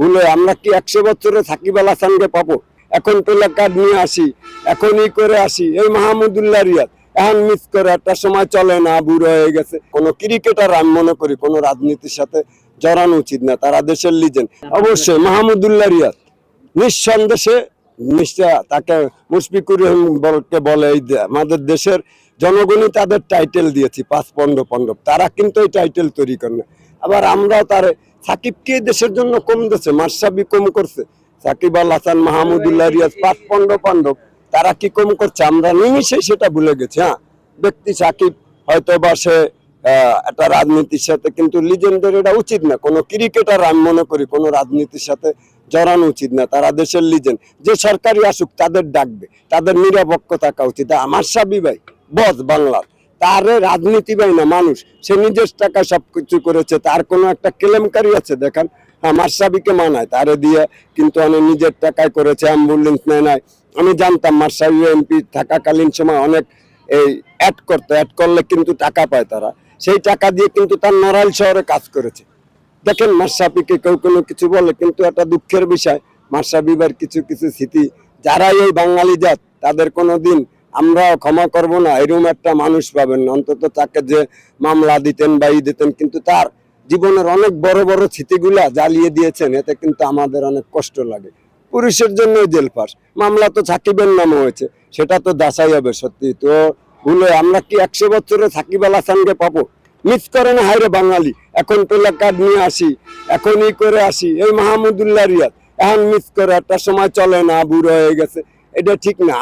ভুলে আমরা কি একশো বছরে সাকিব হাসানকে পাবো? এখন প্লে কার্ড নিয়ে আসি, এখনই করে আসি। এই মাহমুদুল্লাহ রিয়াদ, এখন মিস করে, একটা সময় চলে না, বুড়ো হয়ে গেছে। কোনো ক্রিকেটার আমি মনে করি, কোন রাজনীতির সাথে জড়ানো উচিত না, তারা দেশের লিজেন অবশ্যই মাহমুদুল্লাহ রিয়াদ নিঃসন্দেশে নিশ্চয় তাকে মুশফিকুর রহিমকে বলে, এই আমাদের দেশের জনগণই তাদের টাইটেল দিয়েছি, পাঁচ পনেরো পনেরো তারা কিন্তু এই টাইটেল তৈরি করে না আবার আমরাও তার সাকিবকে দেশের জন্য কম দিচ্ছে মার্শাবি কম করছে। সাকিব আল হাসান মাহমুদুল্লাহ রিয়াজ পাঁচ পনেরো পাণ্ডব তারা কি কম করছে? আমরা নিমিশেই সেটা ভুলে গেছি হ্যাঁ। ব্যক্তি সাকিব হয়তো বা সে একটা রাজনীতির সাথে কিন্তু লিজেন্ডের এটা উচিত না। কোনো ক্রিকেটার আমি মনে করি কোনো রাজনীতির সাথে জড়ানো উচিত না। তারা দেশের লিজেন্ড যে সরকারি আসুক তাদের ডাকবে। তাদের নিরপেক্ষ থাকা উচিত। আমার সাবি ভাই বস বাংলার। তার রাজনীতি ভাই না, মানুষ। সে নিজের টাকা সবকিছু করেছে, তার কোনো একটা কেলেমকারি আছে, দেখেন। হ্যাঁ মার্শাবিকে মানায়, তারে দিয়ে কিন্তু অনেক নিজের টাকায় করেছে অ্যাম্বুলেন্স নেয় নাই। আমি জানতাম মার্শাবি এমপি থাকাকালীন সময় অনেক এই অ্যাড করতো অ্যাড করলে কিন্তু টাকা পায় তারা। সেই টাকা দিয়ে কিন্তু তার নড়াইল শহরে কাজ করেছে। দেখেন মার্শাবিকে কেউ কোনো কিছু বলে, কিন্তু একটা দুঃখের বিষয়। মার্শাবিবার কিছু কিছু স্মৃতি, যারাই এই বাঙালি জাত, তাদের কোনো দিন আমরাও ক্ষমা করব না, এরকম একটা মানুষ পাবেন অন্তত তাকে যে মামলা দিতেন বা দিতেন, কিন্তু তার জীবনের অনেক বড় বড় স্মৃতিগুলা জ্বালিয়ে দিয়েছেন, এতে কিন্তু আমাদের অনেক কষ্ট লাগে। পুলিশের জন্য জেল পাস মামলা তো সাকিবের নামে হয়েছে, সেটা তো দাসাই হবে সত্যি। তো ভুলে আমরা কি একশো বছরে আল হাসানকে পাবো? মিস করে না হাইরে বাঙালি, এখন প্লে কার্ড নিয়ে আসি, এখনই করে আসি, এই মাহমুদুল্লাহ রিয়াদ। এখন মিস করে একটা সময় চলে না, বুড়ো হয়ে গেছে। এটা ঠিক না।